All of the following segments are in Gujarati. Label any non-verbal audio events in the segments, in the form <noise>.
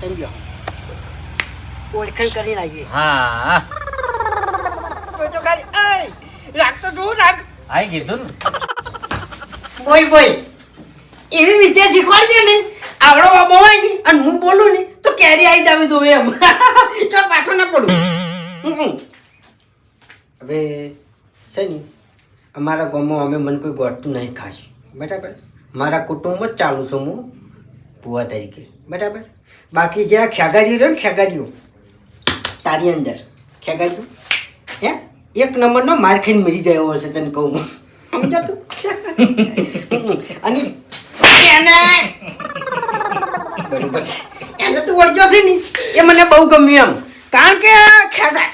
તમે બેહો ઓળખાણ કરીને આવીએ હા. તો ખાલી રાખતો તું રાખ. આઈ કીધું ને. બોય બોય એવી વિદ્યા શીખવાડશે ને. આવડો બાબો હોય ને અને હું બોલું ને તો કેરી આવી જાવી દો એમ. તો પાછો ના પડું. હવે છે ને અમારા ગામમાં અમે મને કોઈ ગોઠતું નહીં ખાશું બરાબર? મારા કુટુંબ જ ચાલુ છું હું ભુવા તરીકે. બરાબર? બાકી જે આ રહ્યું રહે ને ખેગાડ્યું તારી અંદર ખેગાડ્યું હે? એક નંબરનો માર ખાઈને મરી જાય એવો હશે તને કહું સમજાતું <laughs> અને બરોબર. એને તું ઓળખ્યો છે ને, એ મને બહુ ગમ્યું એમ. કારણ કે ખેગા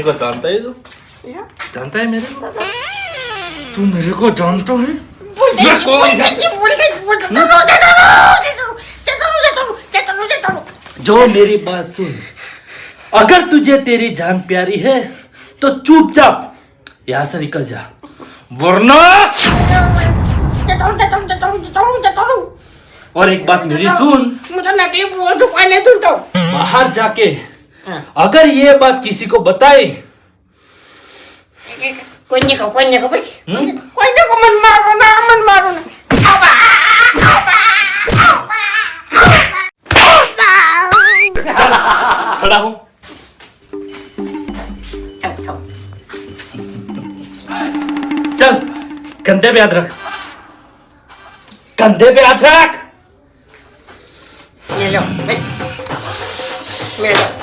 मेरे को जानता है तू जानता है मेरे को तू मेरे को जानता है जो मेरी बात सुन अगर तुझे तेरी जान प्यारी है तो चुपचाप यहाँ से निकल जा वरना और एक बात मेरी सुन मुझे नकली बोल बाहर जाके अगर ये बात किसी को बताए कोई को को भाई कोई को मन मारो ना मन मारो ना खड़ा हूँ चल कंधे पे याद रख कंधे पे याद रख ले लो ले लो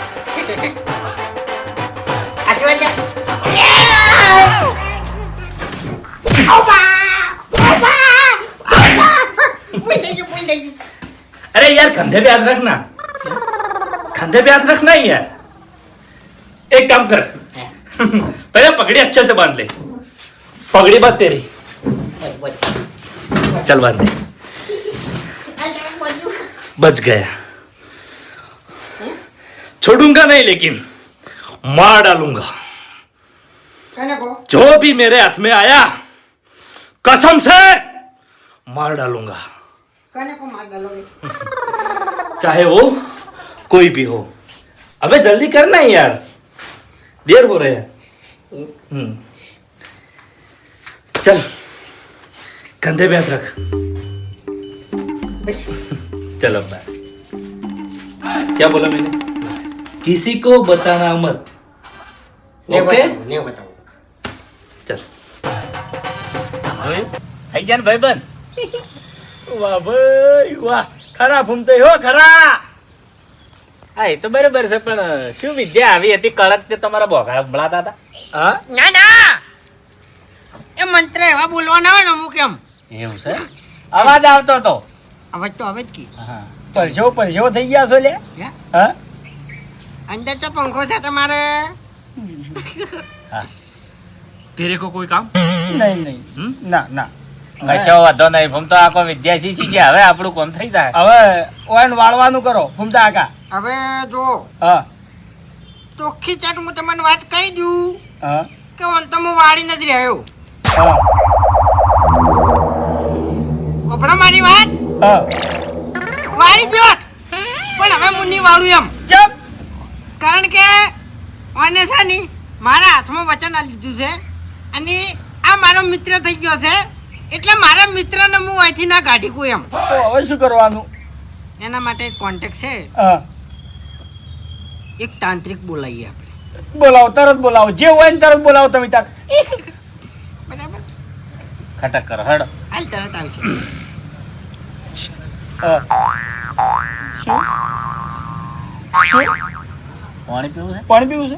अरे यार, कंधे पे हाथ रखना। कंधे पे हाथ रखना ही है। एक काम कर। पहले पगड़ी अच्छे से बाँध ले। पगड़ी बात तेरी। चल बाँध ले। बच गया। छोड़ूँगा नहीं लेकिन। मार डालूँगा। जो भी मेरे हाथ में आया कसम से मार डालूँगा। मार <laughs> चाहे वो कोई भी हो। अबे जल्दी करना है यार। देर हो रहे हैं। हम्म। चल कंधे में हाथ रख। चलो मैं। क्या बोला मैंने? किसी को बताना मत। ઓકે ને બતાવો. ચાલ. થઈ ગયા ભાઈ બન વાહ ભાઈ વાહ. ખરા ફૂમતે હો ખરા. હા એ તો બરાબર છે પણ શું વિદ્યા આવી હતી કડક તે તમારા બોઘા ભળાતા હતા? હા? ના ના. એ મંત્ર એવા બોલવાના હોય ને અમુક એમ. એવું છે? અવાજ આવતો હતો. અવાજ તો આવે કી. પરસેવો પરસેવો થઈ ગયા છો લે? હા? અંદર તો પંખો છે તમારે. હા. તેરે કો કોઈ કામ? નહીં નહીં. ના ના. કશો વાંધો નહીં. હું તો આખો વિદ્યાર્થી છે કે હવે આપણું કોમ થઈ જાય? હવે ઓન વાળવાનું કરો ફૂમતા આકા હવે જો હા. ચોખ્ખી ચાટ હું તમને વાત કહી દઉં હા. કે ઓન તો હું વાળી નથી રહ્યો. હા. કપડા મારી વાત? હા. વાળી જોત પણ હવે મુન્ની વાળું એમ. ચપ કારણ કે મને છે ને મારા હાથમાં વચન આ લીધું છે. અને આ મારો મિત્ર થઈ ગયો છે. એટલે મારા મિત્રને હું અહીંથી ના કાઢી કું એમ. તો હવે શું કરવાનું? એના માટે એક કોન્ટેક્ટ છે. હા. એક તાંત્રિક બોલાવીએ આપણે. બોલાવો તરત બોલાવો. જે હોય ને તરત બોલાવો તમે તાર બરાબર? ખટક કરો હડ. હાલ તરત આવશે પાણી પીવું છે? પાણી પીવું છે?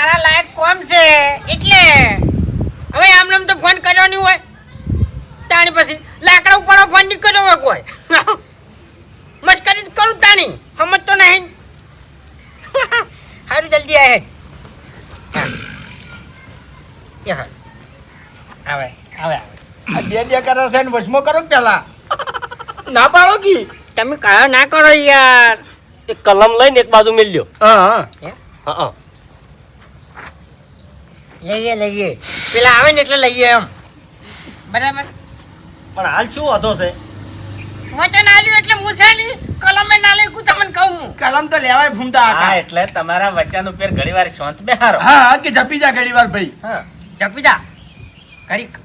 તારા લાયક કોમ છે. એટલે હવે આમ નામ તો ફોન કર્યો નહીં હોય. તાણી પછી લાકડા ઉપર ફોન નહીં કર્યો હોય કોઈ. મસ્કરી કરું તાણી. સમજ તો નહીં. સારું જલ્દી આવે એ હા આવે આવે આવે. આ બે બે કરો છે ને વસમો કરો કે પેલા? ના પાડો કી? તમે કયો ના કરો યાર. એક કલમ લઈને એક બાજુ મેલ્યો. હા. હા? હા હા. લઈએ લઈએ. પેલા આવે ને એટલે લઈએ એમ. બરાબર? પણ હાલ શું વધો છે? વચન આલ્યું એટલે મુસાલી કલમે ના લઈ તમને કહું હું. કલમ તો લેવાય ભૂમતા હા એટલે તમારા વચન ઉપર ઘણી વાર શાંત બેહારો. હા હા કે જપી જા ઘડી વાર ભાઈ. હા. જપી જા. ઘડીક.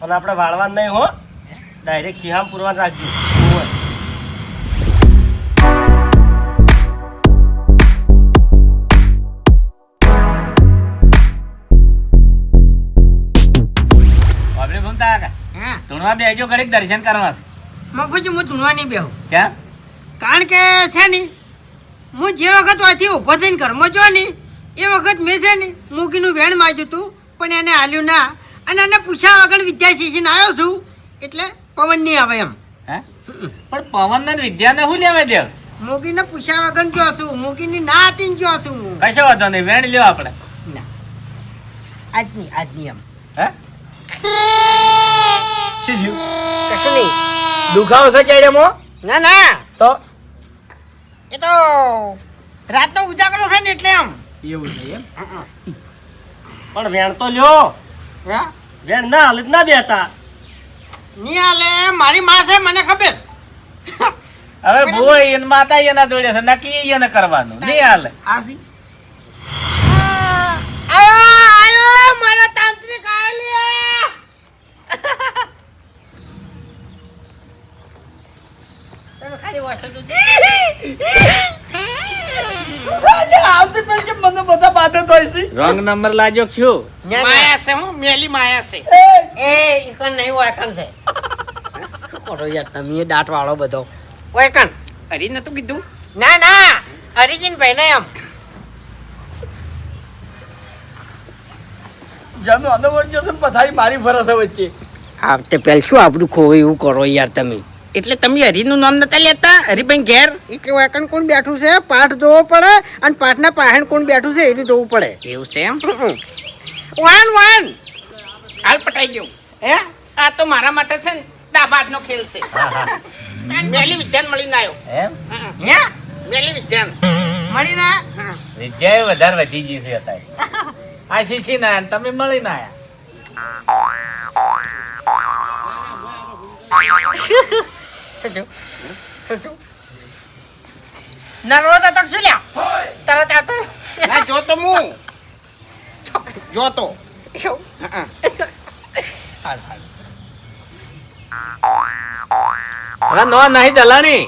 પણ આપણે વાળવાનું નહીં હો. ડાયરેક્ટ સિહામ પૂરવા રાખજો. હા બેજો ઘડીક દર્શન કરવા. મફુજી હું ધૂણવા નહીં બેહું. ક્યાં? કારણ કે છે ને હું જે વખત અહીંથી ઊભો થઈને ઘરમાં જો ને એ વખત મેં છે ને મૂકીનું વેણ માગ્યું હતું પણ એને હાલ્યું ના. અને એને પૂછ્યા વગર વિદ્યા શીખીને આવ્યો છું એટલે પવન નહીં આવે એમ. હે? પણ પવન ને વિદ્યા ને શું લેવા દેવ? મૂકીને પૂછ્યા વગર જો છું મૂકીની ના હતી જો છું હું. કશો વાંધો નહીં વેણ લ્યો આપણે. ના. આજની આજની એમ. હે? શું થયું કશું નહીં. દુખાવો છે કેડેમાં ના ના. તો? એ તો રાતનો ઉજાગરો થાય ને એટલે એમ. એવું છે એમ? પણ વેણ તો લ્યો. વેણ ના હાલ ના બેતા નહીં હાલે મારી માં છે મને ખબર. હવે એને માતા એના જોડે છે નક્કી એને કરવાનું. નહીં હાલે. આસી આયો આયો મારા તાંત્રિક તમે ખાલી વાસો આવતી પેલી મને બધા બાધો થાય છે રોંગ નંબર લાજો શું માયા છે હું મેલી માયા છે. એ ઇકન નહીં વાયકન છે. કરો યાર તમે દાંત વાળો બધો? વાયકન હરી નતું કીધું. ના ના હરિજીન ભાઈ ને એમ. જાનો અનવર જો છે ને પથારી મારી ફરસ વચ્ચે. આ તે પેલ શું આપણું ખોવું એવું કરો યાર તમે? એટલે તમે હરીનું નામ નતા લેતા? હરીભાઈ ઘેર? એટલે વાકણ કોણ બેઠું છે? પાઠ જોવો પડે અને પાઠના પાહેણ કોણ બેઠું છે એટલું જોવું પડે. એવું છે એમ? Van van! હાલ પટાઈ ગયું હે? આ તો મારા માટે છે ને દાબાદનો ખેલ છે. મેલી વિદ્યાન મળીને આવ્યો. એમ? હે? મેલી વિદ્યાન. મળીને? વિદ્યાએ વધારે વધી ગઈ છે અત્યારે. આ શીશી ના તમે મળીને મળી <laughs> <laughs> <laughs> ના આયા નરવો તો તક શું લ્યા? તરત આવતો ના જોતો હું જોતો હા, હવે નો નહીં જલાણી.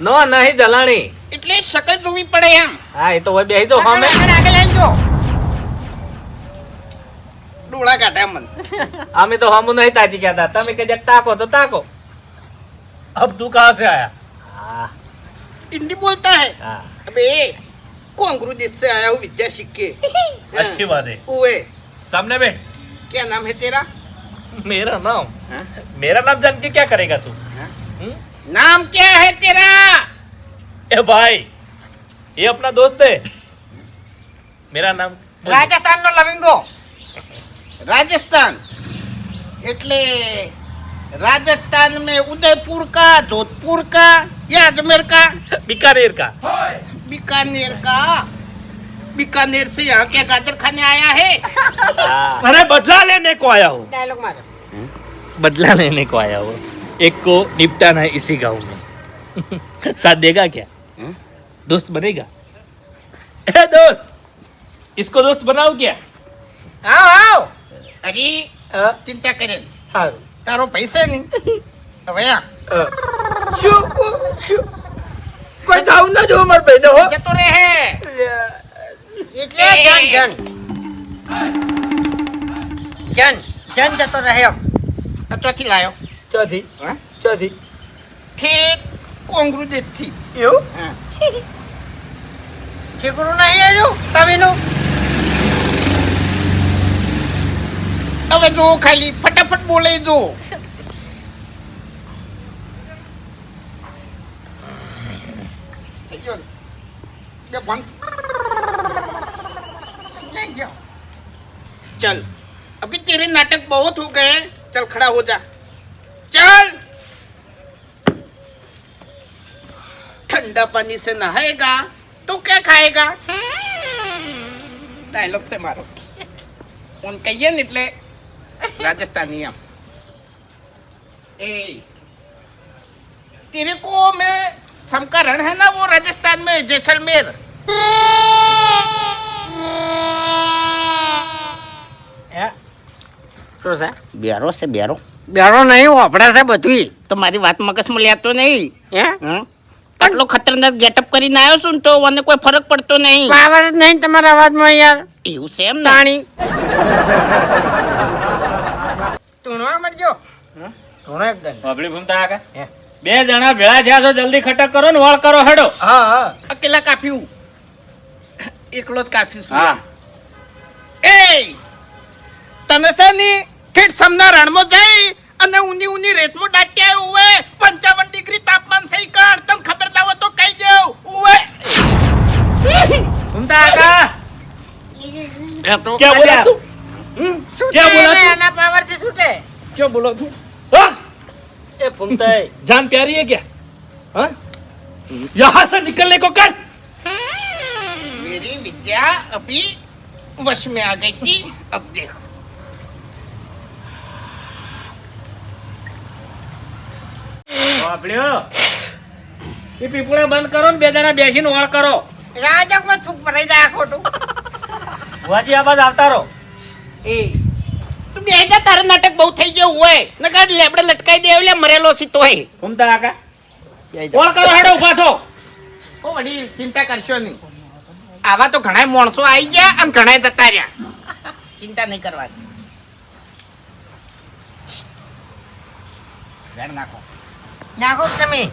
નો નહીં જલાણી. એટલે શકલ જોવી પડે એમ. હા એ તો હોય બેહી દો હમે. આગળ લઈ જો ડોળા કાઢ્યા મન. અમે તો હમ નહીં તાજી કહેતા. તમે કે જક તાકો તો તાકો. અબ તું કહા સે આયા હા हिंदी बोलता है હા अबे कौन गुरु जी से आया हूँ विद्या सीख के <laughs> अच्छी बात है ओए सामने बैठ क्या नाम है तेरा मेरा नाम हाँ? मेरा नाम जान के क्या करेगा तू हाँ? हम्म? नाम क्या है तेरा ए भाई ये अपना दोस्त है मेरा नाम રાજસ્થાન નો લવિંગો राजस्थान એટલે राजस्थान में उदयपुर का जोधपुर का या अजमेर का? बीकानेर का। बीकानेर का? बीकानेर से यहाँ के गाजर खाने आया है? हाँ। अरे बदला लेने को आया हो। डायलॉग मारो। बदला लेने को आया हो। एक को निपटाना है इसी गाँव में। साथ देगा क्या? हुँ? दोस्त बनेगा? ए दोस्त! इसको दोस्त बनाओ क्या? आओ आओ! अरे हाँ। चिंता करें। हाँ। તારો પૈસા નહીં. હવે આ. શું શું? કોઈ થાવું ના જો મારા ભાઈને હો. જતો રહે. એટલે જન જન. જન જન જતો રહ્યો આ ચોથી લાયો. ચોથી. હા? ચોથી. ઠેક કોંગરુ દેતી એવું? હા. ઠીકરું નહીં આવ્યું? તવીનું? હવે જો ખાલી ફટાફટ બોલે જો થઈ ગયો ને? લે બંધ લઈ જાઓ चल अभी तेरे नाटक बहुत हो गए चल खड़ा हो जा चल ठंडा पानी से नहाएगा तो क्या खाएगा डायलॉग से मारो उन कहिए न એટલે राजस्थानी हम ए तेरे को मैं समकरण है ना वो राजस्थान में जैसलमेर હે શું છે બેરો છે બેરો બેરો નહીં વાપરે છે બધું તો મારી વાત મગજમાં લેતો નહીં હે હં? આટલો ખતરનાક ગેટઅપ કરીને આવ્યો છું ને તો મને કોઈ ફરક પડતો નહીં પાવર જ નહીં તમારા અવાજમાં યાર એવું છે એમ ને તાણી ટૂણવા મળજો. ટૂણો એકદમ બાબલી ભૂમતા આગા? બે જણા ભેળા થયા છો જલ્દી ખટક કરો ને વળ કરો હેડો. હા હા. અકેલા કાપ્યું એકલો જ કાપ્યું હા. એ તને છે ની ઠેઠ સમના રણમાં જઈ અને ઊની ઊની રેતમાં ડાટ્યા ઉવે. પંચાવન ડિગ્રી તાપમાન સહી કર. તમ ખબર ના હોય તો કહી દેવ ઉવે. ભૂમતા કે બોલા તો? क्या बोला तू हम्म? क्या बोला तू એના પાવર થી છૂટે क्या बोला तू हाँ? ए भूमता जान प्यारी है क्या हाँ? यहाँ से निकलने को कर मेरी विद्या अभी वश में आ गई थी अब देखो બાબલ્યો એ પીપળે બંધ કરો ને બે જણા બેસીને વળ કરો રાજકમાં થૂક ભરાઈ જાય આ ખોટું વાજી આ બાદ આવતા રહો એ. તું બે જા તારા નાટક બહુ થઈ ગયું હોય. નકર લેબડે લટકાઈ દે એટલે મરેલો સીતો હોય ભૂમતા કાકા. બે કરો હેડો ઊભા છો. ઓ વડીલ ચિંતા કરશો નહીં. આવા તો ઘણા માણસો આવી ગયા અને ઘણા જતા રહ્યા. ચિંતા નહીં કરવાની. નાખો. તમે.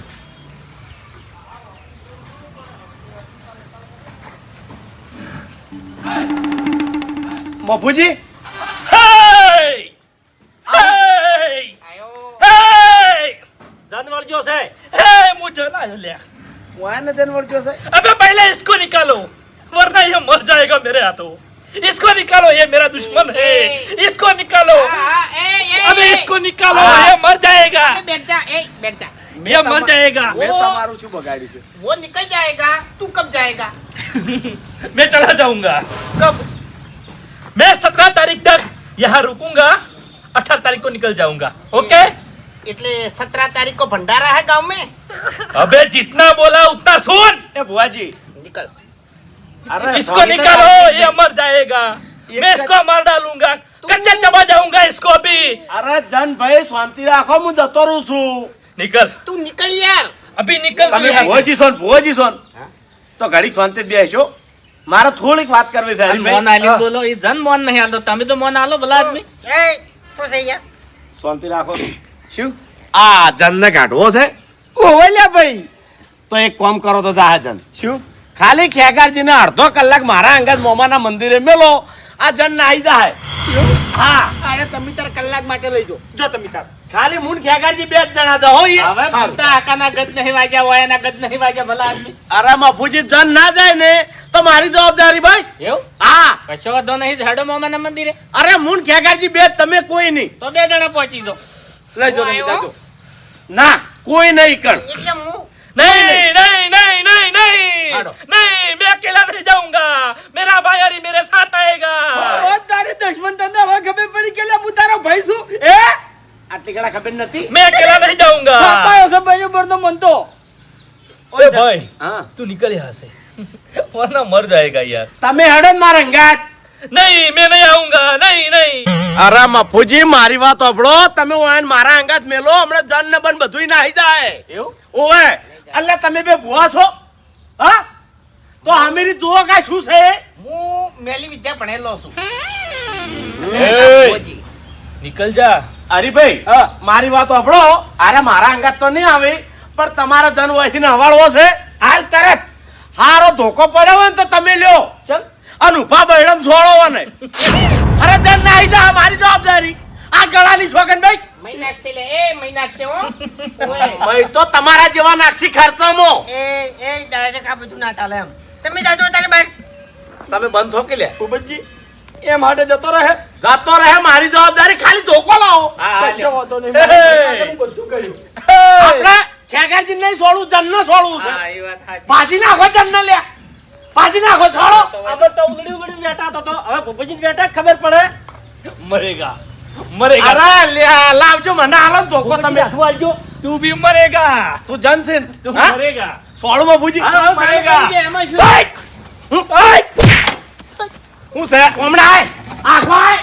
મફુજી खाने देने वाले क्यों से? अबे पहले इसको निकालो वरना ये मर जाएगा मेरे हाथों। इसको निकालो ये मेरा दुश्मन है। इसको निकालो। अबे इसको निकालो ये मर जाएगा। बैठ जा बैठ जा। ये मर जाएगा। मैं तमारू छू बगाड़ी छू। वो निकल जाएगा तू कब जाएगा? <laughs> मैं चला जाऊँगा। कब? मैं सत्रह तारीख तक यहाँ रुकूँगा अठारह तारीख को निकल जाऊँगा। ओके? એટલે सत्रह तारीख को भंडारा है गांव में अबे जितना बोला उतना सुन એ ભુવાજી निकल અરે इसको સ્વામી निकालो તો ये मर जाएगा ये मैं क्या- इसको मार डालूंगा कच्चा चबा जाऊंगा इसको अभी અરે જન ભાઈ શાંતિ રાખો હું જતો રહું છું निकल तू निकल यार अभी निकल તમે तू यहाँ से। ભુવાજી છો ને ભુવાજી છો ને તો ઘડીક શાંતિ જ બેસો મારે થોડીક વાત કરવી છે મોન આલી હરીભાઈ બોલો એ જન મોન નહીં આલતો તમે તો મોન આલો ભલા આદમી એ શું થઈ ગયા શાંતિ રાખો શું આ જનને કાઢવો છે? ઓવલ્યા ભાઈ. તો એક કામ કરો તો જા જન. શું? ખાલી ખેગારજીને અડધો કલાક મારા અંગત મોમાના મંદિરે મેલો આ જન નાઈ જાય. હા. અરે તમે તાર કલાક માટે લઈ જો જો તમે તાર. ખાલી મુન ખેગારજી બે જ જણા જાઓ હવે ભૂમતા આકાના ગદ નહીં વાગ્યા હોય એના ગદ નહીં વાગ્યા ભલા આદમી. અરે મફુજી જન ના જાય ને તો મારી જવાબદારી બસ. એવું? હા. કશો વધો નહીં હેડો મામાના મંદિરે. અરે મુન ખેગારજી બે તમે કોઈ નહીં. તો બે જણા પહોંચી દો લઈ જાઓ તમે જાજો ના કોઈ નહીં કણ એટલે હું नहीं नहीं नहीं नहीं नहीं हाड़ो। नहीं मैं अकेला नहीं जाऊंगा मेरा भाई अरे मेरे साथ आएगा તારી દુશ્મન તને હવે ખબર પડી કે હું તારો ભાઈ છું એ આટલી કડા ખબર નથી मैं अकेला नहीं जाऊंगा પાપાયો છે ભાઈ પર તો મન તો ओए भाई હા तू निकल यहाँ से <laughs> वरना मर जाएगा यार તમે હેડો ને નહીં મેં નહીં આવુંગા નહીં નહીં. અરે મફુજી મારી વાત સાંભળો. તમે ઓન મારા અંગાત મેલો હમણાં જન ને બન બધું નાહી જાય. એવું? ઓવે એટલે તમે બે ભુવા છો? હા? તો અમેરી જુઓ કા શું છે? હું મેલી વિદ્યા ભણેલો છું. નીકળ જા. અરે ભાઈ મારી વાત સાંભળો. અરે મારા અંગાત તો નહીં આવે પણ તમારા જન વયથી હવાળવો છે. હાલ તરત. હારો ધોકો પડ્યો હોય ને તો તમે લ્યો. ચલ. અને ઊભા બૈડમ છોડો ને અરે જન ના આવી જા મારી જવાબદારી. આ ગળાની છોકન ભાઈ મહિનાક્ષી લે. એ મહિનાક્ષી હો. ઓય. ભાઈ તો તમારા જેવા નાક્ષી ખર્ચામાં. એ એ ડાયરેક્ટ આ બધું ના ચાલે એમ. તમે જાજો તારે બહાર. તમે બંધ થોકી લે ઉબજી એ માટે જતો રહે. જતો રહે મારી જવાબદારી ખાલી ધોકો લાવો. કશો વાતો નહીં. હે. હું બધું કર્યું. આપણે ખેગારજી નહીં છોડું જન્ન છોડું છે. એ વાત સાચી. પાછી નાખો જન્ન લે પાછી નાખો છોડો. આપણે તો ઉલડી ઉલડી બેઠા તો હવે ભૂપજીને બેઠા ખબર પડે. મરેગા. મરેગા. અરે લાવજો મને આલમ ધોકો તમે. આલજો તું બી મરેગા. તું જનસેન તું મરેગા. સોળો માં ભૂજી મરેગા. હું છે? હમણાં આય. આખો આય.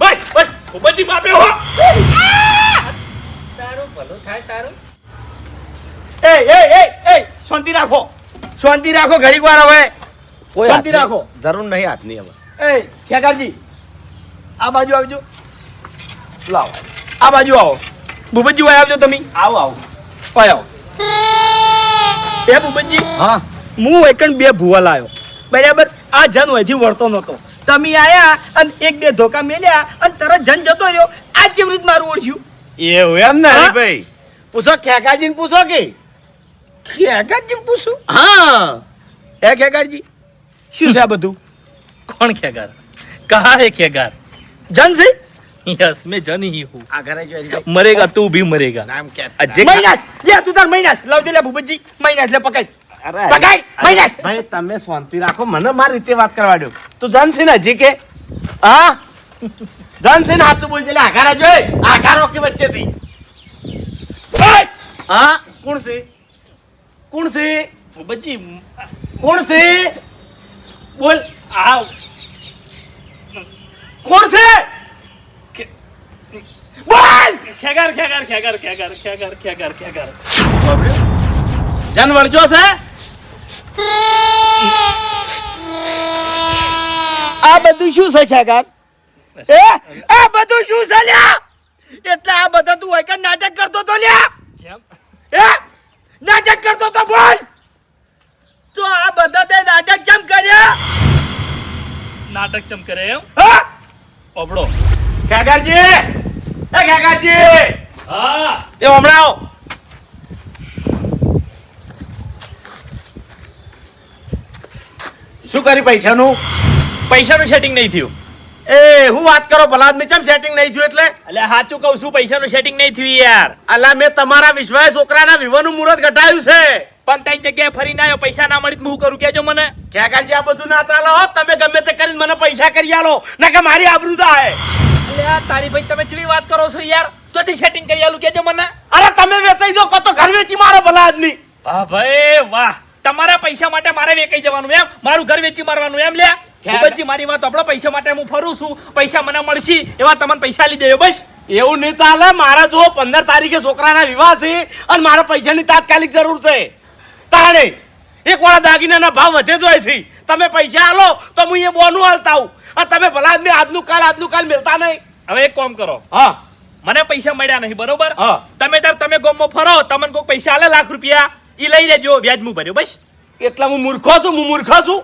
બસ બસ. ભૂપજી બાપે હો. તારું ભલું થાય તારું. એ એ એ એ શાંતિ રાખો. શાંતિ રાખો ઘડીક વાર હવે. શાંતિ રાખો. જરૂર નહીં હાથની હવે. એ ખેગારજી આ બાજુ આવજો. લાવો. આ બાજુ આવો. ભૂપતજી વાય આવજો તમે. આવો આવો. વાય આવો. એ ભૂપતજી હા. હું એકણ બે ભૂવા લાવ્યો બરાબર? આ જન વધી વળતો નહોતો. તમે આયા અને એક બે ધોકા મેલ્યા અને તરત જન જતો રહ્યો. આ જેવી રીત મારું ઓળખ્યું? એવું એમ ને ભાઈ પૂછો ખેગાજીને પૂછો કે? ખેગારજી પૂછું હા હે ખેગારજી શું છે આ બધું कौन खेगार कहाँ है खेगार જન છે यस मैं जन ही हूँ આ ઘરે જો હરીભાઈ मरेगा तू भी मरेगा નામ કે अजय મહિનાસ લે તું તાર મહિનાસ લાવજો લે ભૂપતજી મહિનાસ લે પકડ અરે પકડ મહિનાસ ભાઈ તમે શાંતિ રાખો મને મારી રીતે વાત કરવા દો તું જાનસી ને હજી કે હા જાનસી ને હાથું બોલજે લે આઘારા જોઈ આઘારો કે વચ્ચેથી ઓય! હા કોણ છે કોણ છે? બચ્ચી કોણ છે? બોલ. આ કોણ છે? બોલ! ખેગર ખેગર ખેગર ખેગર ખેગર ખેગાર ખેગાર. જાનવર જો છે? આ બધું શું છે ખેગાર? એ? આ બધું શું છે લ્યા? એટલે આ બધા તું હોય કે નાટક કરતો તો લ્યા? એ નાટક કરતો તો બોલ! તો આ બધા તે નાટક ચમ કર્યા નાટક ચમ કરે એમ? હા? ઓબડો કાકાજી એ કાકાજી હા. એ હમણાં આવ. શું કરી પૈસાનું? પૈસાનું સેટિંગ નહીં થયું. એ હું વાત કરો ભલા આદમી ચમ સેટિંગ નહીં થયું એટલે? એટલે સાચું કહું છું પૈસાનું સેટિંગ નહીં થયું યાર. અલા મેં તમારા વિશ્વાસ છોકરાના વિવાહનું મુહૂર્ત ઘટાડ્યું છે. પણ તઈ જગ્યાએ ફરીને આવ્યો પૈસા ના મળી હું કરું કેજો મને. ખેગારજી આ બધું ના ચાલે હો તમે ગમે તે કરીને મને પૈસા કરી આલો ના કે મારી આબરૂ થાય એટલે તારી ભાઈ તમે ચેવી વાત કરો છો યાર? ચોથી સેટિંગ કરી આલું કેજો મને. અરે તમે વેચાઈ દો કો તો ઘર વેચી મારો ભલા આદમી વાહ ભાઈ વાહ. તમારા પૈસા માટે મારે વેચાઈ જવાનું એમ? મારું ઘર વેચી મારવાનું એમ લે ક્યાં? ભૂપતજી મારી વાત આપણો પૈસા માટે હું ફરું છું. પૈસા મને મળશે. એવા તમને પૈસા લઈ દેજો બસ. એવું નહીં ચાલે. મારા જો પંદર તારીખે છોકરાના વિવાહ છે અને મારા પૈસાની તાત્કાલિક જરૂર છે. તાણે એક વાળા દાગીનાના ભાવ વધે જ છે. તમે પૈસા આલો તો હું એ બોનું હાલતા આવું. અને તમે ભલા આદમી આજનું કાલ આજનું કાલ મિલતા નહીં. હવે એક કામ કરો. હા. મને પૈસા મળ્યા નહીં બરોબર? હા. તમે તાર તમે ગોમમાં ફરો તમને કોઈ પૈસા આલે લાખ રૂપિયા. એ લઈ લેજો વ્યાજ હું ભર્યો બસ. એટલા હું મૂર્ખો છું હું મૂર્ખો છું.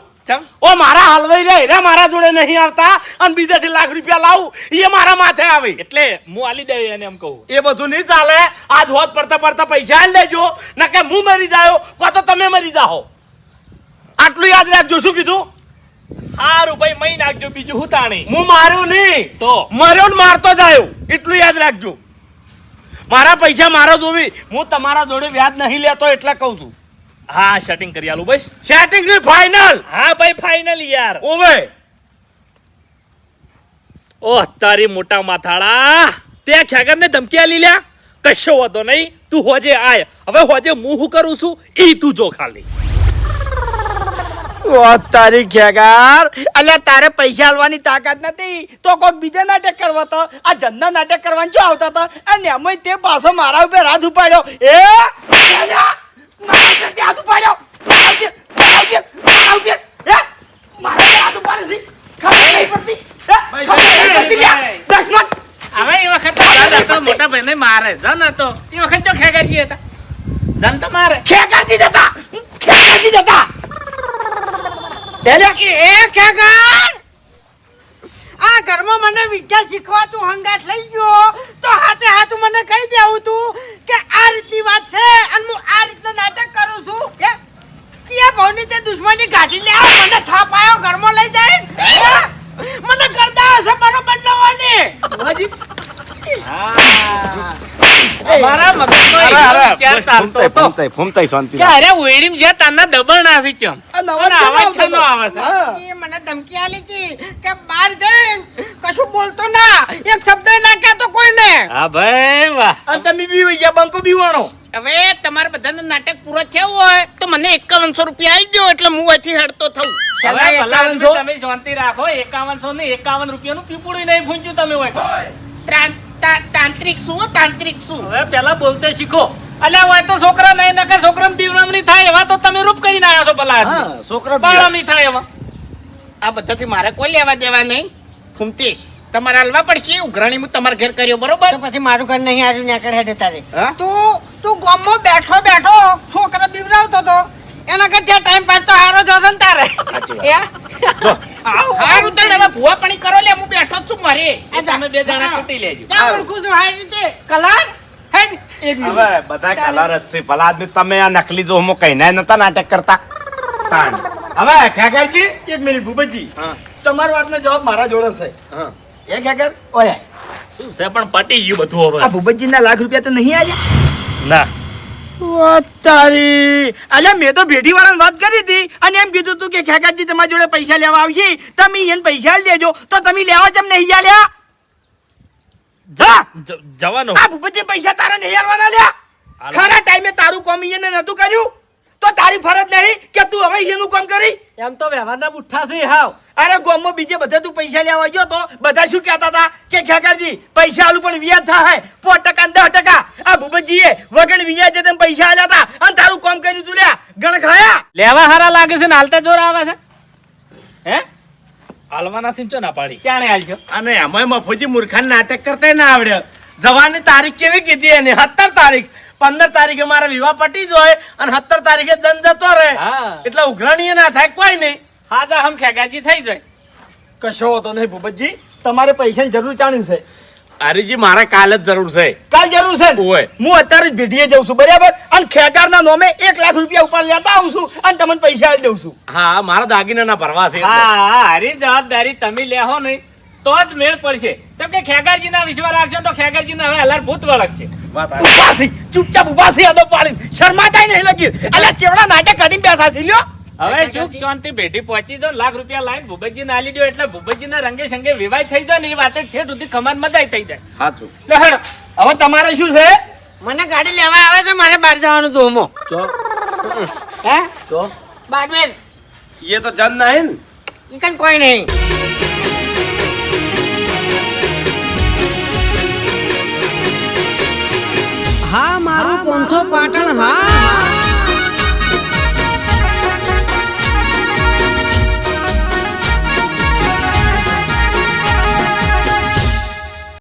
ઓ મારા હલવાઈ રે રે મારા જોડે નહીં આવતા અને બીજેથી લાખ રૂપિયા લાવું એ મારા માથે આવે. એટલે હું આલી દે એને એમ કહું. એ બધું નહીં ચાલે. આજ હોત પડતા પડતા પૈસા આલી દેજો. ના કે હું મરી જાયો કો તો તમે મરી જાઓ આટલું યાદ રાખજો શું કીધું? સારું ભાઈ મહી નાખજો બીજું હું તાણી? હું માર્યું નહીં. તો? મર્યો ને મારતો જાયો. એટલું યાદ રાખજો. મારા પૈસા મારો જોવી. હું તમારા જોડે વ્યાજ નહીં લેતો એટલે કહું છું. હા સેટિંગ કરી આલું બસ. સેટિંગની ફાઇનલ હા ભાઈ ફાઇનલ યાર. ઓવે. ઓ તારી મોટા માથાળા. તે ખેગર ને ધમકી આલી લ્યા? કશો વાંધો નહીં. તું હોજે આય. હવે હોજે હું હું કરું છું? ઈ તું જો ખાલી. ઓ તારી ખેગાર. અલ્યા તારે પૈસા આલવાની તાકાત નથી. તો કોઈ બીજા નાટક કરવા તો? આ જનના નાટક કરવાનું જો આવતા હતા અને એમાંય તે પાછો મારા ઉપર હાથ ઉપાડ્યો. એ મોટા ભાઈ મારે જન હતો એ વખત ચો ખેગારજી હતા જન તો મારે ખેગારજી જતા ખેગારજી જતા એ ખેગાર આ ઘરમાં મને વિદ્યા શીખવા તું હંગાત લઈ ગયો. તો હાથે હાથ મને કહી દેવું તું કે આ રીતની વાત છે અને હું આ રીતનું નાટક કરું છું. કે ત્યાં ભાવની તે દુશ્મની ગાંઠી લે આવ, મને થાપ આવ્યો ઘરમાં લઈ જાય. મને કરતા હશે બરોબર નવાની મારા મગજમાં અરે, એવો અરે, વિચાર ચાલતો હતો. ફૂમતાઈ, ફૂમતાઈ શાંતિ કે અરે ઓયડીમ જ્યાં તારના દબણ છે ચમ અને આવાજ છે નો આવે છે. મને ધમકી આલી હતી કે બહાર જઈને કશું બોલતો ના. એક શબ્દ ના કહેતો કોઈને. હા ભાઈ વાહ. અને તમે બી વઈ બંકો બીવાણો હવે તમારે બધાનો નાટક પૂરો થયો હોય તો મને એકાવનસો રૂપિયા આવી દો એટલે હું અહીંથી હડતો થઉં. તમે શાંતિ રાખો. એકાવનસો ને એકાવન રૂપિયાનું પીપળું નહીં ભૂંચ્યું તમે હોય તાંત્રિક શું તાંત્રિક શું? હવે પેલા બોલતે શીખો. અલ્યા હોય તો છોકરા નહીં નકર છોકરાને પીવરામણી થાય એવા તો તમે રૂપ કરીને આવ્યા છો ભલા. છોકરા બાળામણી થાય એવા. આ બધાથી મારે કોઈ લેવા દેવા નહીં. ખૂમતીશ તમારે હાલવા પડશે ઉઘરાણી હું તમારા ઘેર કર્યો બરોબર? પછી મારું ઘર નહીં આવ્યું ત્યાં કરે તારે? તું તું ગામમાં બેઠો બેઠો છોકરા બીવરાવતો તો. એના કરતા ટાઈમ પાસ તો હારો જશે ને તારે. હારું સારું હવે ભૂવા પાણી કરો લે હું બેઠો છું મારે. તમે બે જણા કૂટી લેજો. ક્યાં ઓળખું છું? હારી રીતે. કલાર? હવે બધા કલર જ છે. ભલા આદમી તમે આ નકલી જો હું કહીને નતા નાટક કરતા. તાણ. હવે ખેગારજી એક મિનિટ ભૂપતજી. હા. તમારો વાતનો જવાબ મારા જોડે છે. હા. એ ખેગર ઓય. શું છે પણ પટી ગયું બધું આ ભૂપતજીના લાખ રૂપિયા તો નહીં આવ્યા? ના. તારી. અલ્યા મેં તો ભેટી વાળાને વાત કરી હતી અને એમ કીધું તું કે ખેગારજી તમારી જોડે પૈસા લેવા આવશે. તમે એને પૈસા દેજો તો તમે લેવા ચમ નહીં આલ્યા જા. જવાનો. આ ભૂપતજી પૈસા તારા નહીં આવવાના લ્યા. ખરા ટાઈમે તારું કામ એને નતું કર્યું? તો તારી ફરજ નહીં કે તું હવે એનું કામ કરી? એમ તો વ્યવહારના બુઠ્ઠા છે હાવ. અરે ગોમો બીજે બધા તું પૈસા લેવા ગયો તો બધા શું કહેતા હતા? કે ખેકરજી પૈસા આલું પણ વ્યાજ થાય. પોત ટકા ને દસ ટકા. આ ભૂપતજીએ વગર વ્યાજે તને પૈસા આલ્યા હતા. અને તારું કામ કર્યું તું લ્યા. ગણ ખાયા. લેવા હારા લાગે છે ને હાલતા જોર આવે છે. હે? હાલવાના સિંચો ના પાડી ક્યાંને હાલ છો અને એમાં મફુજી મૂર્ખાન નાટક કરતા ના આવડે. જવાની તારીખ કેવી કીધી એને? સત્તર તારીખ. પંદર તારીખે મારા વિવાહ પટી જ હોય અને સત્તર તારીખે જન જતો રહે. હા. એટલે ઉઘરાણી ના થાય કોઈ નહીં. હાજા હમ ખેગાજી થઈ જાય. કશો હતો નહીં ભૂપતજી તમારે પૈસાની જરૂર જાણી છે. હરીજી મારે કાલે જ જરૂર છે. કાલ જરૂર છે? ઓય. હું અત્યારે જ ભેટીએ જઉં છું બરાબર? અને ખેગારના નોમે એક લાખ રૂપિયા ઉપર લેતા આવું છું અને તમને પૈસા દઉં છું. હા મારા દાગીનાના ભરવા છે હા હા હારી જવાબદારી તમે લેહો નહીં તો જ મેળ પડશે. કેમ કે ખેગારજી ના વિશ્વાસ રાખશો તો ખેગારજી ના હવે અલર ભૂત વળગશે આવી. ચૂપચાપ ઉપાસી અદો પાડીને. શરમાતાય નહીં લગી. અલ્યા ચેવડા નાટક કરીને બેઠા છે લ્યો. હવે સુખ શાંતિ ભેટી પહોંચી દો લાખ રૂપિયા લાઈન ભૂપતજી ના આલી દો એટલે ભૂપતજી ના રંગે સંગે વિવાહ થઈ જાય ને એ વાતે ઠેઠ સુધી ખમાન મદાય થઈ જાય. સાચું લે હવે તમારે શું છે? મને ગાડી લેવા આવે છે મારે બહાર જવાનું તો હોમો ચો. હે? ચો. બાડમેન એ તો જન નહીં ને? ઈ કન કોઈ નહીં. હા મારું પોંથો પાટણ હા.